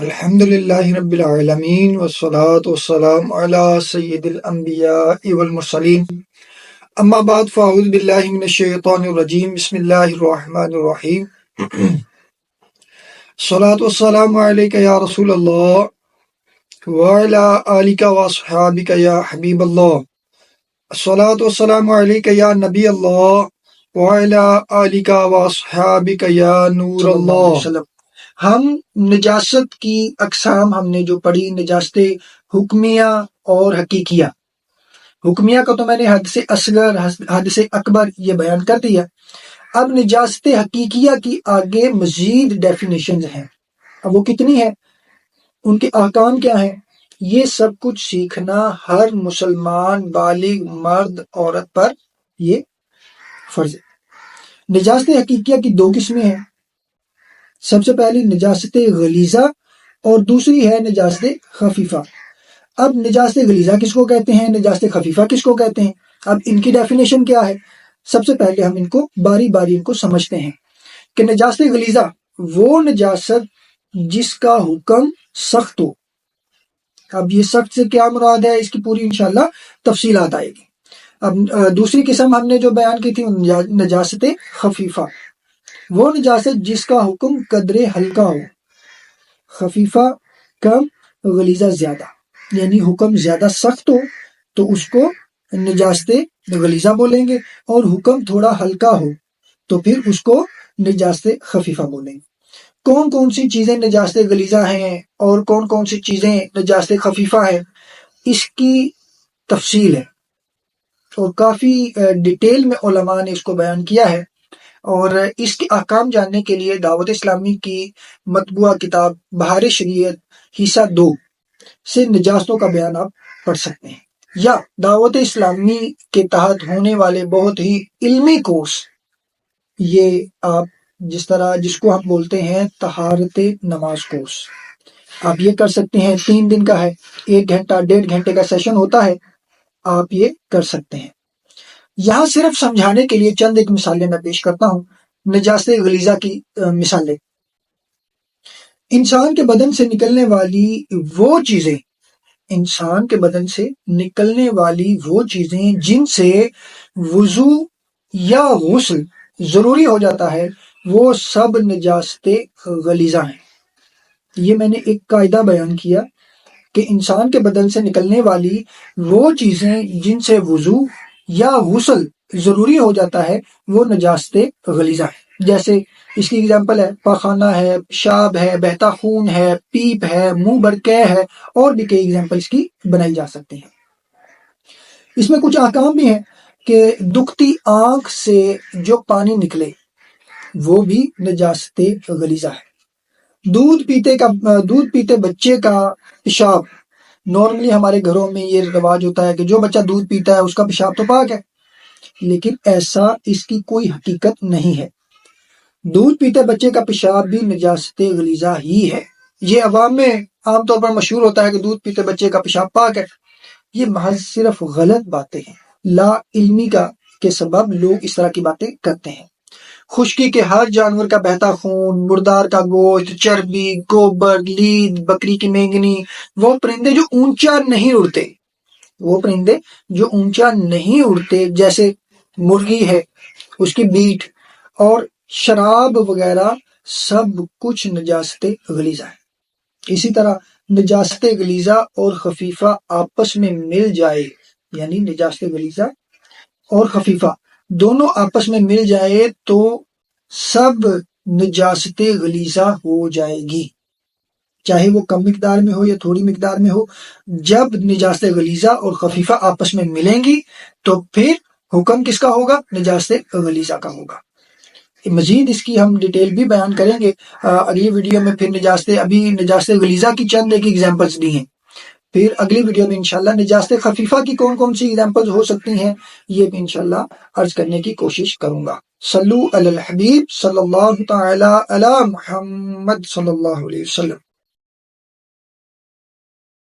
الحمد لله رب العالمين والصلاة والسلام على سيد الأنبياء والمرسلين أما بعد فأعوذ بالله من الشيطان الرجيم بسم الله الرحمن الرحيم الصلاة والسلام عليك يا رسول الله وعلى آلك وصحابك يا حبيب الله الصلاة والسلام عليك يا نبي الله وعلى آلك وصحابك يا نور الله ہم نجاست کی اقسام ہم نے جو پڑھی نجاست حکمیہ اور حقیقیہ۔ حکمیہ کا تو میں نے حد سے اصغر، حد سے اکبر یہ بیان کر دیا۔ اب نجاست حقیقیہ کی آگے مزید ڈیفینیشنز ہیں۔ اب وہ کتنی ہے ان کے احکام کیا ہیں؟ یہ سب کچھ سیکھنا ہر مسلمان، بالغ، مرد، عورت پر یہ فرض ہے۔ نجاست حقیقیہ کی دو قسمیں ہیں۔ سب سے پہلی نجاست غلیظہ اور دوسری ہے نجاست خفیفہ۔ اب نجاست غلیظہ کس کو کہتے ہیں؟ نجاست خفیفہ کس کو کہتے ہیں؟ اب ان کی ڈیفینیشن کیا ہے؟ سب سے پہلے ہم ان کو باری باری ان کو سمجھتے ہیں کہ نجاست غلیظہ وہ نجاست جس کا حکم سخت ہو۔ اب یہ سخت سے کیا مراد ہے؟ اس کی پوری انشاءاللہ تفصیلات آئے گی۔ اب دوسری قسم ہم نے جو بیان کی تھی، نجاست خفیفہ۔ وہ نجاست جس کا حکم قدر ہلکا ہو، خفیفہ کم، غلیظہ زیادہ یعنی حکم زیادہ سخت ہو، تو اس کو نجاست غلیظہ بولیں گے اور حکم تھوڑا ہلکا ہو، تو پھر اس کو نجاست خفیفہ بولیں گے۔ کون کون سی چیزیں نجاست غلیظہ ہیں اور کون کون سی چیزیں نجاست خفیفہ ہیں؟ اس کی تفصیل ہے اور کافی ڈیٹیل میں علماء نے اس کو بیان کیا ہے۔ اور اس کے احکام جاننے کے لیے دعوت اسلامی کی مطبوعہ کتاب بہار شریعت حصہ دو سے نجاستوں کا بیان آپ پڑھ سکتے ہیں۔ یا دعوت اسلامی کے تحت ہونے والے بہت ہی علمی کورس۔ یہ آپ جس طرح جس کو ہم بولتے ہیں تہارت نماز کورس۔ آپ یہ کر سکتے ہیں تین دن کا ہے، ایک گھنٹہ، ڈیڑھ گھنٹے کا سیشن ہوتا ہے، آپ یہ کر سکتے ہیں۔ یہاں صرف سمجھانے کے لیے چند ایک مثالیں میں پیش کرتا ہوں۔ نجاست غلیظہ کی مثالیں۔ انسان کے بدن سے نکلنے والی وہ چیزیں، انسان کے بدن سے نکلنے والی وہ چیزیں جن سے وضو یا غسل ضروری ہو جاتا ہے، وہ سب نجاست غلیظہ ہیں۔ یہ میں نے ایک قاعدہ بیان کیا کہ انسان کے بدن سے نکلنے والی وہ چیزیں جن سے وضو یا غسل ضروری ہو جاتا ہے، وہ نجاست غلیظہ ہے۔ جیسے اس کی اگزامپل ہے پاخانہ ہے، شاب ہے، بہتا خون ہے، پیپ ہے، منہ برقع ہے، اور بھی کئی اگزامپل اس کی بنائی جا سکتی ہیں۔ اس میں کچھ احکام بھی ہیں کہ دکھتی آنکھ سے جو پانی نکلے، وہ بھی نجاست غلیظہ ہے۔ دودھ پیتے کا، دودھ پیتے بچے کا پیشاب نارملی ہمارے گھروں میں یہ رواج ہوتا ہے کہ جو بچہ دودھ پیتا ہے، اس کا پیشاب تو پاک ہے۔ لیکن ایسا اس کی کوئی حقیقت نہیں ہے۔ دودھ پیتے بچے کا پیشاب بھی نجاست غلیظہ ہی ہے۔ یہ عوام میں عام طور پر مشہور ہوتا ہے کہ دودھ پیتے بچے کا پیشاب پاک ہے۔ یہ محض صرف غلط باتیں ہیں۔ لا علمی کا کے سبب لوگ اس طرح کی باتیں کرتے ہیں۔ خشکی کے ہر جانور کا بہتا خون، مردار کا گوشت، چربی، گوبر، لید، بکری کی مینگنی، وہ پرندے جو اونچا نہیں اڑتے۔ وہ پرندے جو اونچا نہیں اڑتے، جیسے مرغی ہے، اس کی بیٹ اور شراب وغیرہ، سب کچھ نجاست غلیظہ ہے۔ اسی طرح نجاست غلیظہ اور خفیفہ آپس میں مل جائے یعنی نجاست غلیظہ اور خفیفہ۔ دونوں آپس میں مل جائے تو سب نجاست غلیظہ ہو جائے گی۔ چاہے وہ کم مقدار میں ہو یا تھوڑی مقدار میں ہو، جب نجاست غلیظہ اور خفیفہ آپس میں ملیں گی تو پھر حکم کس کا ہوگا؟ نجاست غلیظہ کا ہوگا۔ مزید اس کی ہم ڈیٹیل بھی بیان کریں گے۔ اگلی ویڈیو میں پھر نجاست، ابھی نجاست غلیظہ کی چند ایک ایگزامپلس دی ہیں۔ پھر اگلی ویڈیو میں انشاءاللہ نجاست خفیفہ کی کون کون سی ایگزامپل ہو سکتی ہیں، یہ بھی انشاءاللہ عرض کرنے کی کوشش کروں گا۔ صلو علی الحبیب صلی اللہ تعالی علی محمد صلی اللہ علیہ وسلم۔